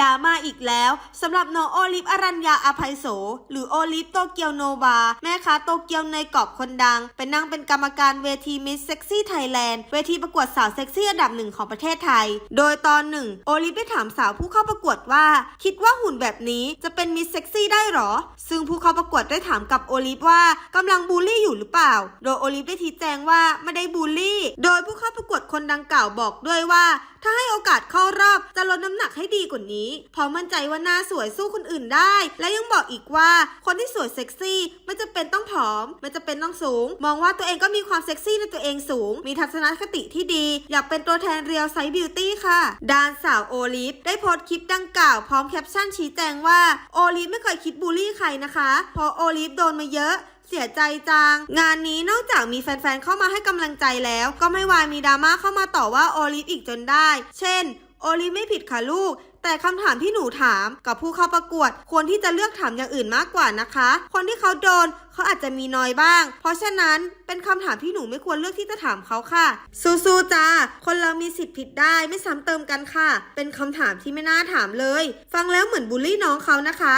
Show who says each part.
Speaker 1: ดราม่าอีกแล้วสำหรับน้องโอลิฟอรัญญาอภัยโส หรือโอลิฟโตเกียวโนวาแม่ค้าโตเกียวในกรอบคนดัง เป็นนั่งเป็นกรรมการเวทีมิสเซ็กซี่ไทยแลนด์เวทีประกวดสาวเซ็กซี่อันดับหนึ่งของประเทศไทย โดยตอนหนึ่งโอลิฟได้ถามสาวผู้เข้าประกวดว่า คิดว่าหุ่นแบบนี้จะเป็นมิสเซ็กซี่ได้หรอ ซึ่งผู้เข้าประกวดได้ถามกับโอลิฟว่ากำลังบูลลี่อยู่หรือเปล่า โดยโอลิฟได้ชี้แจงว่าไม่ได้บูลลี่ โดยผู้เข้าประกวดคนดังกล่าวบอกด้วยว่า ถ้าให้โอกาสเข้ารอบจะลดน้ำหนักให้ดีกว่านี้เพราะมั่นใจว่าหน้าสวยสู้คนอื่นได้ และยังบอกอีกว่าคนที่สวยเซ็กซี่ไม่จะเป็นต้องผอม ไม่จะเป็นต้องสูง มองว่าตัวเองก็มีความเซ็กซี่ในตัวเองสูง มีทัศนคติที่ดี อยากเป็นตัวแทนเรียวไซส์บิวตี้ค่ะ ดานสาวโอลิฟได้โพสต์คลิปดังกล่าวพร้อมแคปชั่นชี้แจงว่าโอลิฟไม่เคยคิดบูลลี่ใครนะคะเพราะโอลิฟโดนมาเยอะ เสียใจจัง งานนี้นอกจากมีแฟนๆเข้ามาให้กำลังใจแล้ว ก็ไม่วายมีดราม่าเข้ามาต่อว่าโอลิฟอีกจนได้ เช่น โอลิฟไม่ผิดค่ะลูกแต่คำถามที่หนูถามกับผู้เข้าประกวด ควรที่จะเลือกถามอย่างอื่นมากกว่านะคะ คนที่เขาโดนเขาอาจจะมีน้อยบ้าง เพราะฉะนั้นเป็นคำถามที่หนูไม่ควรเลือกที่จะถามเขาค่ะสู้ๆจ้าคนเรามีสิทธิ์ผิดได้ไม่ซ้ำเติมกันค่ะ เป็นคำถามที่ไม่น่าถามเลย ฟังแล้วเหมือนบูลลี่น้องเขานะคะ